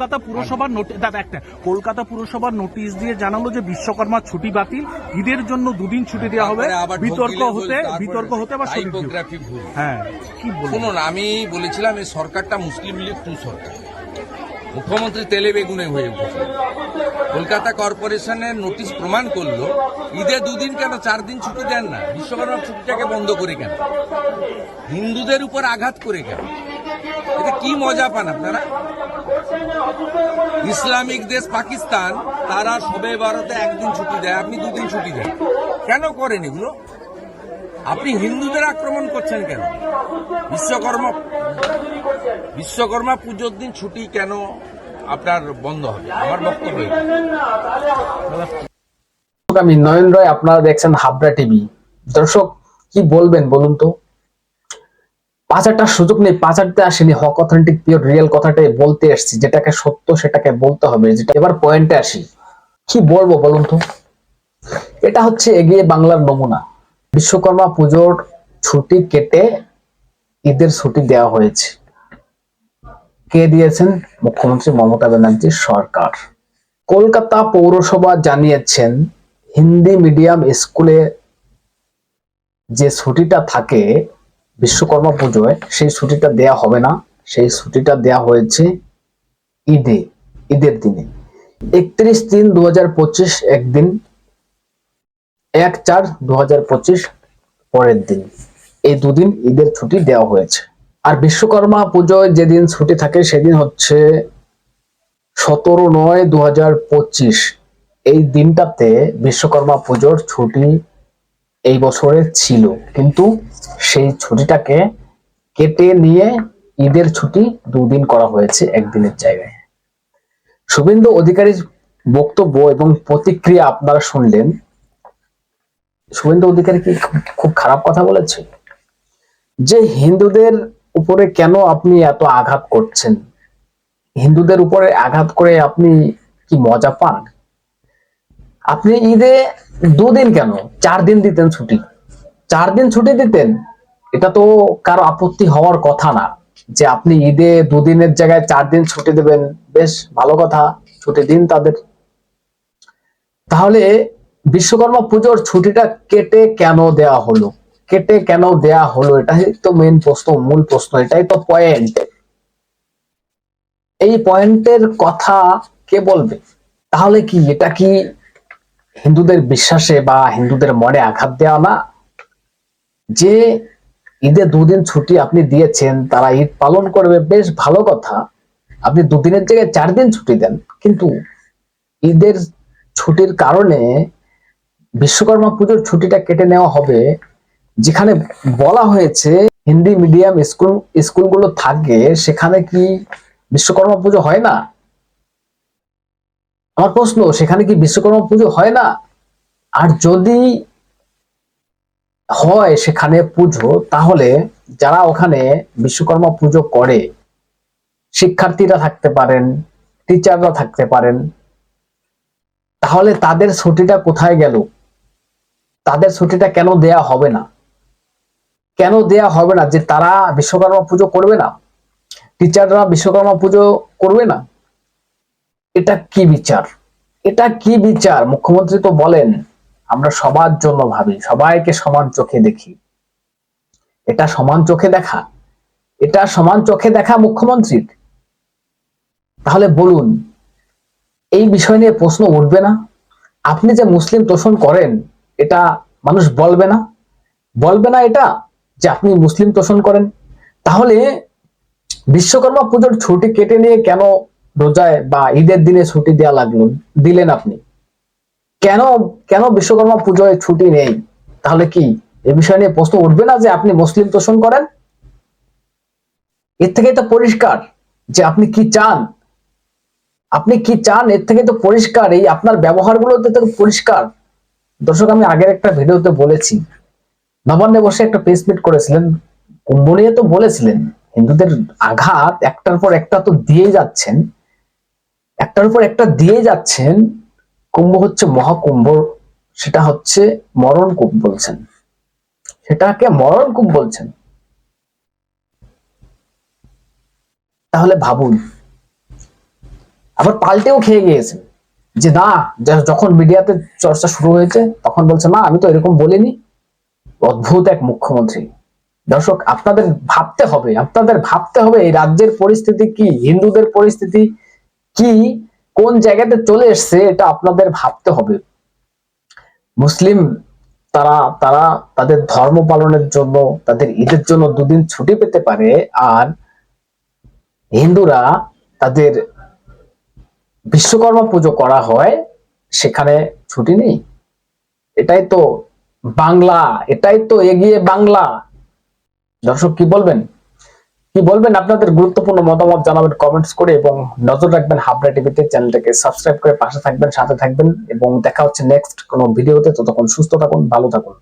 কলকাতা পুরসভার দাদা একটা কলকাতা পুরসভার নোটিশ দিয়ে জানালো যে বিশ্বকর্মা ছুটি বাতিল ঈদের জন্য দুদিন ছুটি দেওয়া হবে বিতর্ক হতে বিতর্ক হতে বা হ্যাঁ কি শুনুন আমি বলেছিলাম এই সরকারটা মুসলিম লীগ টু সরকার। মুখ্যমন্ত্রী তেলে বেগুনে হয়ে উঠেছে। কলকাতা কর্পোরেশনের নোটিশ প্রমাণ করল ঈদে দুদিন কেন চার দিন ছুটি দেন না? বিশ্বকর্মা ছুটিটাকে বন্ধ করে কেন? হিন্দুদের উপর আঘাত করে কেন? এটা কি মজা পান আপনারা? ইসলামিক দেশ পাকিস্তান, তারা সবে ভারতে একদিন ছুটি দেয়, আপনি দুদিন ছুটি দেন। কেন করেন এগুলো? আপনি হিন্দুদের আক্রমণ করছেন কেন? বিশ্বকর্মা বিশ্বকর্মা পুজোর দিন ছুটি কেন আপনার বন্ধ হবে? আমার বক্তব্য আমি নয়ন রায়, আপনারা দেখছেন হাবড়া টিভি। দর্শক, কি বলবেন বলুন তো? পাঁচ একটা সুযোগ নেই পাঁচ আটতে আসেনি। হক অথেন্টিক পিওর রিয়েল কথাটাই বলতে এসেছি, যেটাকে সত্য সেটাকে বলতে হবে। যেটা এবার পয়েন্টে আসি। কি বলব বলুন তো? এটা হচ্ছে এগিয়ে বাংলার নমুনা। বিশ্বকর্মা পুজোর ছুটি কেটে ঈদের ছুটি দেওয়া হয়েছে। কে দিয়েছেন? মুখ্যমন্ত্রী মমতা ব্যানার্জির সরকার। কলকাতা পৌরসভা জানিয়েছেন, হিন্দি মিডিয়াম স্কুলে যে ছুটিটা থাকে বিশ্বকর্মা পুজোয় সেই ছুটিটা দেয়া হবে না। সেই ছুটিটা দেয়া হয়েছে ঈদে, ঈদের দিনে। একত্রিশ তিন দু হাজার পঁচিশ একদিন, এক চার দু হাজার পঁচিশ পরের দিন। এই দুদিন ঈদের ছুটি দেওয়া হয়েছে। আর বিশ্বকর্মা পুজোয় যেদিন ছুটি থাকে সেদিন হচ্ছে সতেরো নয় দু হাজার পঁচিশ। এই দিনটাতে বিশ্বকর্মা পুজোর ছুটি এই বছরে ছিল। কিন্তু সেই ছুটিটাকে কেটে নিয়ে ঈদের ছুটি দুদিন করা হয়েছে একদিনের জায়গায়। শুভেন্দু অধিকারীর বক্তব্য এবং প্রতিক্রিয়া আপনারা শুনলেন। শুভেন্দু অধিকারী কি খুব- খারাপ কথা বলেছে? যে হিন্দুদের উপরে কেন আপনি এত আঘাত করছেন? হিন্দুদের উপরে আঘাত করে আপনি কি মজা পান? আপনি ঈদে দুদিন কেন? চার দিন দিতেন ছুটি। চার দিন ছুটি দিতেন, এটা তো কারও আপত্তি হওয়ার কথা না। যে আপনি ঈদে দুদিনের জায়গায় চার দিন ছুটি দেবেন, বেশ ভালো কথা, ছুটি দিন তাদের। তাহলে বিশ্বকর্মা পুজোর ছুটিটা কেটে কেন দেয়া হলো? কেটে কেন দেয়া হলো? এটাই তো মেন প্রশ্ন, মূল প্রশ্ন, এটাই তো পয়েন্ট এই পয়েন্টের কথা কে বলবে? তাহলে কি, এটা কি হিন্দুদের বিশ্বাসে বা হিন্দুদের মনে আঘাত দেওয়া না। যে ঈদে দুদিন ছুটি আপনি দিয়েছেন, তারা ঈদ পালন করবে, বেশ ভালো কথা। আপনি দুদিনের জায়গায় চার দিন ছুটি দেন। কিন্তু ঈদের ছুটির কারণে বিশ্বকর্মা পুজোর ছুটিটা কেটে নেওয়া হবে, যেখানে বলা হয়েছে হিন্দি মিডিয়াম স্কুল, স্কুলগুলো থাকে, সেখানে কি বিশ্বকর্মা পুজো হয় না? আমার প্রশ্ন, সেখানে কি বিশ্বকর্মা পুজো হয় না? আর যদি হয় সেখানে পুজো, তাহলে যারা ওখানে বিশ্বকর্মা পুজো করে, শিক্ষার্থীরা থাকতে পারেন টিচাররা থাকতে পারেন, তাহলে তাদের ছুটিটা কোথায় গেল? তাদের ছুটিটা কেন দেয়া হবে না? কেন দেয়া হবে না যে তারা বিশ্বকর্মা পুজো করবে না? টিচাররা বিশ্বকর্মা পুজো করবে না? এটা কি বিচার? এটা কি বিচার? মুখ্যমন্ত্রী তো বলেন, আমরা সবার জন্য ভাবি, সবাইকে সমান চোখে দেখি। এটা সমান চোখে দেখা? এটা সমান চোখে দেখা মুখ্যমন্ত্রীর? তাহলে বলুন, এই বিষয় নিয়ে প্রশ্ন উঠবে না? আপনি যে মুসলিম তোষণ করেন, এটা মানুষ বলবে না? বলবে না এটা যে আপনি মুসলিম তোষণ করেন? তাহলে বিশ্বকর্মা পুজোর ছুটি কেটে নিয়ে কেন রোজায় বা ঈদের দিনে ছুটি দেওয়া লাগল, দিলেন আপনি। কেন কেন বিশ্বকর্মা পুজোয় ছুটি নেই? তাহলে কি, এ বিষয় নিয়ে প্রশ্ন উঠবে না যে আপনি মুসলিম তোষণ করেন? এর থেকে তো পরিষ্কার যে আপনি কি চান। আপনি কি চান, এর থেকে তো পরিষ্কার এই আপনার ব্যবহারগুলোতে তো পরিষ্কার। দর্শক, আমি আগের একটা ভিডিওতে বলেছি, নবান্নে বসে একটা প্রেস মিট করেছিলেন, কুম্ভ নিয়ে তো বলেছিলেন, হিন্দুদের আঘাত একটার পর একটা তো দিয়ে যাচ্ছেন। একটার উপর একটা দিয়ে যাচ্ছেন, কুম্ভ হচ্ছে মহাকুম্ভ, সেটা হচ্ছে মরণ কূপ বলছেন। সেটাকে মরণ কূপ বলছেন। তাহলে ভাবুন, আবার পাল্টেও খেয়ে গিয়েছেন যে না যখন মিডিয়াতে চর্চা শুরু হয়েছে, তখন বলছে, না, আমি তো এরকম বলিনি। অদ্ভুত এক মুখ্যমন্ত্রী। দর্শক, আপনাদের ভাবতে হবে, আপনাদের ভাবতে হবে এই রাজ্যের পরিস্থিতি কি, হিন্দুদের পরিস্থিতি কি, কোন জায়গাতে চলে এসছে এটা আপনাদের ভাবতে হবে। মুসলিম তারা তারা তাদের ধর্ম পালনের জন্য, তাদের ঈদের জন্য দুদিন ছুটি পেতে পারে, আর হিন্দুরা তাদের বিশ্বকর্মা পুজো করা হয়, সেখানে ছুটি নেই। এটাই তো বাংলা, এটাই তো এগিয়ে বাংলা। দর্শক কি বলবেন? কি বলবেন? আপনাদের গুরুত্বপূর্ণ মতামত জানাবেন কমেন্টস করে এবং নজর রাখবেন হাবড়া টিভিতে চ্যানেলটাকে সাবস্ক্রাইব করে পাশে থাকবেন, সাথে থাকবেন এবং দেখা হচ্ছে নেক্সট কোনো ভিডিওতে। ততক্ষণ সুস্থ থাকুন, ভালো থাকুন।